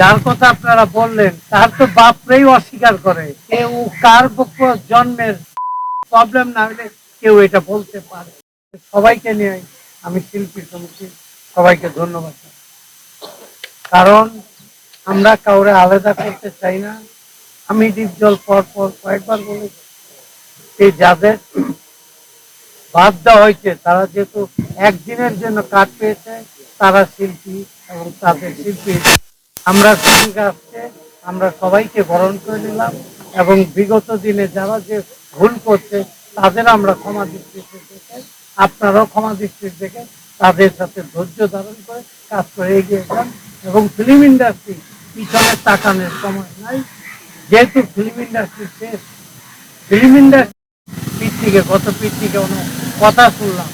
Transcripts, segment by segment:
যার কথা আপনারা বললেন, তার তো বাপরেই অস্বীকার করে। কেউ কার পক্ষ জন্মের প্রবলেম না হলে কেউ এটা বলতে পারে। সবাইকে নিয়ে আমি শিল্পী সমিতি সবাইকে ধন্যবাদ কারণ আমরা কাউরে আলাদা করতে চাই না। আমি ডিপজল পর পর কয়েকবার বলেছি, এই যাদের বাদ দেওয়া হয়েছে, তারা যেহেতু একদিনের জন্য কাজ পেয়েছে, তারা শিল্পী এবং তাদের শিল্পী আমরা ভূমিকা আসছে আমরা সবাইকে বরণ করে নিলাম এবং বিগত দিনে যারা যে ভুল করছে, তাদের আমরা ক্ষমা দৃষ্টিতে দেখে, আপনারাও ক্ষমা দৃষ্টিতে দেখে তাদের সাথে ধৈর্য ধারণ করে কাজ করে এগিয়ে যান এবং ফিল্ম ইন্ডাস্ট্রি পিছনে তাকানোর সময় নাই। যেহেতু ফিল্ম ইন্ডাস্ট্রি শেষ, ফিল্ম ইন্ডাস্ট্রি থেকে গত পিঠ থেকে কথা শুনলাম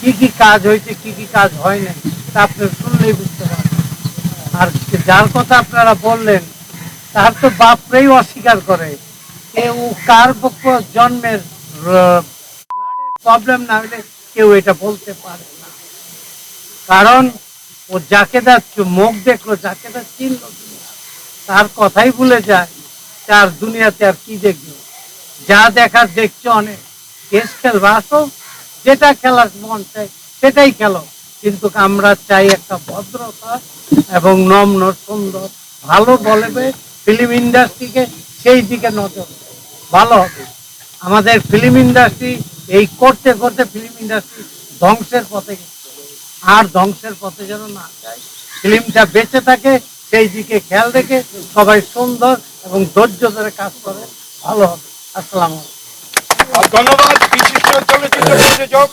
কি কি কাজ হয়েছে, কি কি কাজ হয় নাই, তা আপনি শুনলেই বুঝতে পারবেন। আর যার কথা আপনারা বললেন, তার তো বাপরেই অস্বীকার করে। কেউ কার পক্ষ জন্মের প্রবলেম না হলে কেউ এটা বলতে পারে না। কারণ ও যাকে তার মুখ দেখল, যাকে তার চিনল তার কথাই ভুলে যায়, তার দুনিয়াতে আর কি দেখবে? যা দেখার দেখছ অনেক। কেস খেলবা, আসো। যেটা খেলার মন চাই সেটাই খেলো। কিন্তু আমরা চাই একটা ভদ্রতা এবং নম্র, সুন্দর, ভালো বলবে ফিল্ম ইন্ডাস্ট্রিকে সেই দিকে নজর। ভালো হবে। আমাদের ফিল্ম ইন্ডাস্ট্রি এই করতে করতে ফিল্ম ইন্ডাস্ট্রি ধ্বংসের পথে আর ধ্বংসের পথে যেন না যায়। ফিল্মটা বেঁচে থাকে, সেই দিকে খেয়াল রেখে সবাই সুন্দর এবং ধৈর্য ধরে কাজ করে। ভালো হবে। আসসালাম ধন্যবাদ। বিশিষ্ট চলচ্চিত্র প্রযোজক